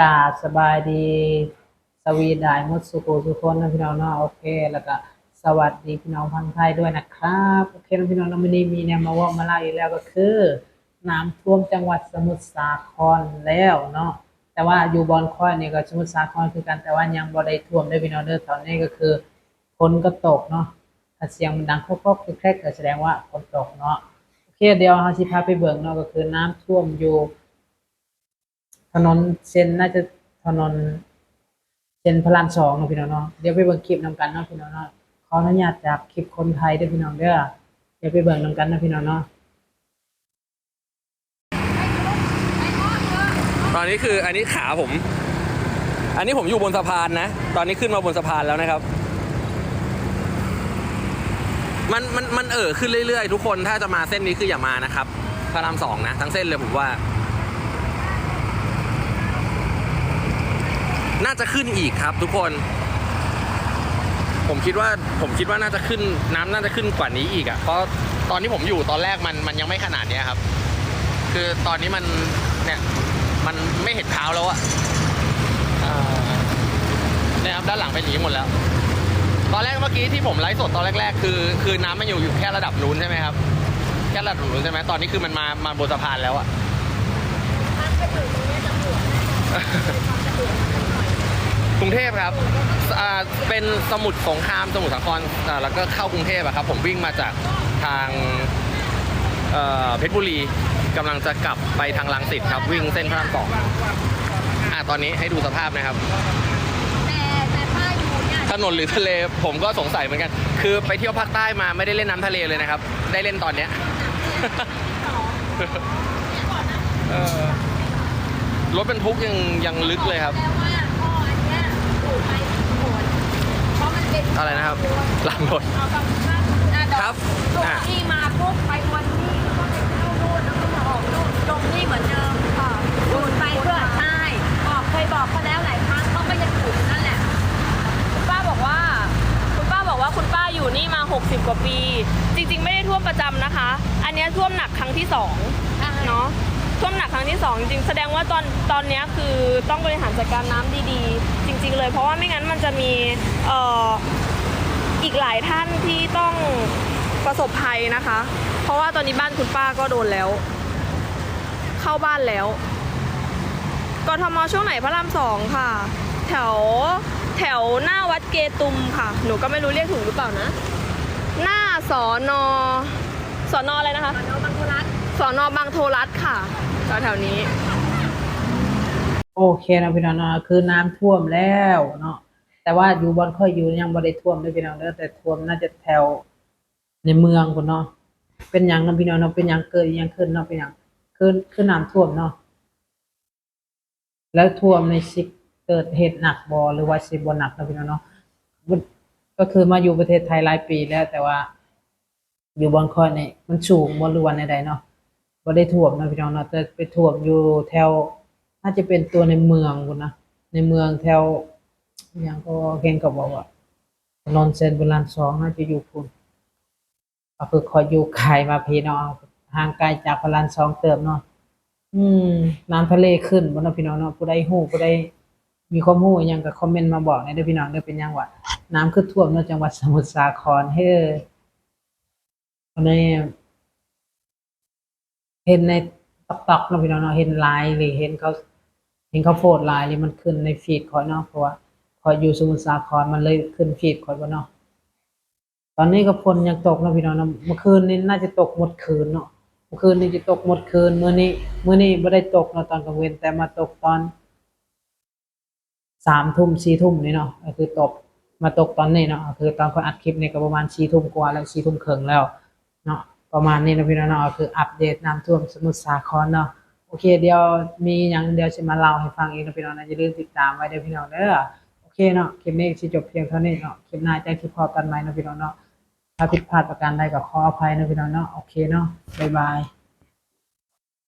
กราสบายดี สวีดายมดสุโขสุคนนะพี่น้องเนาะโอเค แล้วก็สวัสดีพี่น้องพังไทยด้วยนะครับโอเคพี่น้องเราไม่ได้มีแนวมาว่ามาเล่าอีกแล้วก็คือน้ำท่วมจังหวัดสมุทรสาครแล้วเนาะแต่ว่าอยู่บอนคอยนี่ก็สมุทรสาครคือกันแต่ว่ายังบ่ได้ท่วมได้พี่น้องเด้อตอนนี้ก็คือฝนก็ตกเนาะถ้าเสียงมันดังครอบๆแครกๆก็แสดงว่าฝนตกเนาะโอเคเดี๋ยวเฮาสิพาไปเบิ่งเนาะก็คือน้ำท่วมอยู่ นนเส้นน่าจะถนนเส้นพระรามสองนะพี่น้องเนาะเดี๋ยวไปเบิ่งคลิปนำกันเนาะพี่น้องเนาะขออนุญาตจากคลิปคนไทยด้อพี่น้องเด้อเดี๋ยวไปเบิ่งนำกันนะพี่น้องเนาะตอนนี้คืออันนี้ขาผม อันนี้ผมอยู่บนสะพานนะ ตอนนี้ขึ้นมาบนสะพานแล้วนะครับ มันมันมันเอ่อขึ้นเรื่อยๆ ทุกคนถ้าจะมาเส้นนี้คืออย่ามานะครับพระรามสองนะ ทั้งเส้นเลยผมว่า น่าจะขึ้นอีกครับทุกคน ผมคิดว่าผมคิดว่าน่าจะขึ้นน้ำน่าจะขึ้นกว่านี้อีกอะ่ะเพราะตอนที่ผมอยู่ตอนแรกมันมันยังไม่ขนาดเนี้ยครับ คือตอนนี้มันเนี่ยมันไม่เห็นเท้าแล้วอะอ่าเนี่ยครับด้านหลังเป็นนี้หมดแล้ว ตอนแรกเมื่อกี้ที่ผมไลฟ์สดตอนแรก ๆ คือคือน้ำมันอยู่อยู่แค่ระดับนู้นใช่ไหมครับแค่ระดับนู้นใช่ไหมตอนนี้คือมันมามาบนสะพานแล้วอะ กรุงเทพครับอ่าเป็นสมุทรสงครามสมุทรสาครอ่าแล้วก็เข้ากรุงเทพอะครับ ผมวิ่งมาจากทางเอ่อเพชรบุรีกำลังจะกลับไปทางลังสิตครับ วิ่งเส้นพระรามสองอ่าตอนนี้ให้ดูสภาพนะครับ แต่แต่ป้าอยู่เนี่ยถนนหรือทะเลผมก็สงสัยเหมือนกัน คือไปเที่ยวภาคใต้มาไม่ได้เล่นน้ำทะเลเลยนะครับ ได้เล่นตอนเนี้ย เออรถบรรทุกยังยังลึกเลยครับแล้วว่า อะไรนะครับหลังรถเอาบางท่านอะดอกครับตรงอะที่มาปุ๊บไปวันนี้แล้วก็ไปเข้านู่นแล้วก็มาออกนู่นตรงนี้เหมือนเดิมค่ะดูดไปเพื่อใช่บอกเคยบอกเขาแล้วหลายครั้งเขาก็ยังถูกนั่นแหละคุณป้าบอกว่า คุณป้าบอกว่าคุณป้าอยู่นี่มา 60 กว่าปี จริง ๆ ไม่ได้ท่วมประจำนะคะ อันเนี้ยท่วมหนักครั้งที่สองเนาะ ท่วมหนักครั้งที่สองจริงแสดงว่าตอนตอนนี้คือต้องบริหารจัดการน้ำดีๆ จริง ๆ เลยเพราะว่าไม่งั้นมันจะมีเอ่ออีกหลายท่านที่ต้องประสบภัยนะคะ เพราะว่าตอนนี้บ้านคุณป้าก็โดนแล้ว เข้าบ้านแล้วกทมช่วงไหนพระรามสองค่ะ แถวแถวหน้าวัดเกตุมค่ะ หนูก็ไม่รู้เรียกถูกหรือเปล่านะ หน้าสอนอสอนออะไรนะคะมันอบางโทรัส สอนอบางโทรัสค่ะแถวแถวๆนี้ โอเคนะพี่น้องเนาะคือน้ำท่วมแล้วเนาะแต่ว่าอยู่บอนค่อยอยู่ยังบ่ได้ท่วมเด้อพี่น้องเด้อแต่ท่วมน่าจะแถวในเมืองพุ่นเนาะเป็นหยังเนาะพี่น้องเนาะเป็นหยังเกิดอิหยังขึ้นเนาะเป็นหยังคือคือน้ำท่วมเนาะแล้วท่วมในสิเกิดเหตุหนักบอหรือว่าสิบหนักนะพี่น้องเนาะก็คือมาอยู่ประเทศไทยหลายปีแล้วแต่ว่า อยู่บอนคอยนี่มันสูงบนหรือวันใดเนาะ บ่ได้ท่วมนะพี่น้องเนาะแต่ไปท่วมอยู่แถวน่าจะเป็นตัวในเมืองพุ่นนะในเมืองแถวอย่างก็เห็นก็บอกว่าถนนเส้นโบราณสองน่าจะอยู่พุ่นก็คือคอยอยู่ไกลมาพี่น้องห่างไกลจากพระรานสองเติมเนาะอืม น้ำทะเลขึ้นบ่เนาะพี่น้องเนาะผู้ใดฮู้ผู้ใดมีความรู้อิหยังก็คอมเมนต์มาบอกในเด้อพี่น้องเด้อเป็นยังว่าน้ำคือท่วมเนาะจังหวัดสมุทรสาครเฮ้ออันนี้ เห็นในตอกๆเนาพี่น้องเนาะเห็นไลน์หรือเห็นเขาเห็นเขาโพสไลน์นี่มันขึ้นในฟีดข่อยเนาะเพราะว่าข่อยอยู่สมุทรสาครมันเลยขึ้นฟีดข่อยบ่เนาะตอนนี้ก็ฝนยังตกนะพี่น้องเนะเมื่อคืนนี้น่าจะตกหมดคืนเนาะเมื่อคืนนี้จะตกหมดคืนเมื้อนี้เมื้อนี้บ่ได้ตกเนาะตอนกลางเวนแต่มาตกตอนสามทุ่มสี่ทุ่มนี่เนาะก็คือตกมาตกตอนนี้เนาะก็คือตอนคนอัดคลิปนี่ก็ประมาณสี่ทุ่มกว่าแล้วสี่ทุ่มครึ่งแล้วเนาะ ประมาณนี้นะพี่น้องเนาะคืออัปเดตน้ำท่วมสมุทรสาครเนาะโอเคเดี๋ยวมีอย่างเดียวจะมาเล่าให้ฟังอีกนะพี่น้องนะอย่าลืมติดตามไว้เด้อพี่น้องเด้อโอเคเนาะคลิปนี้จบเพียงเท่านี้เนาะคลิปหน้าจะคลิปพอกันไหมนะพี่น้องเนาะถ้าผิดพลาดประการใดก็ขออภัยนะพี่น้องเนาะโอเคเนาะบ๊ายบาย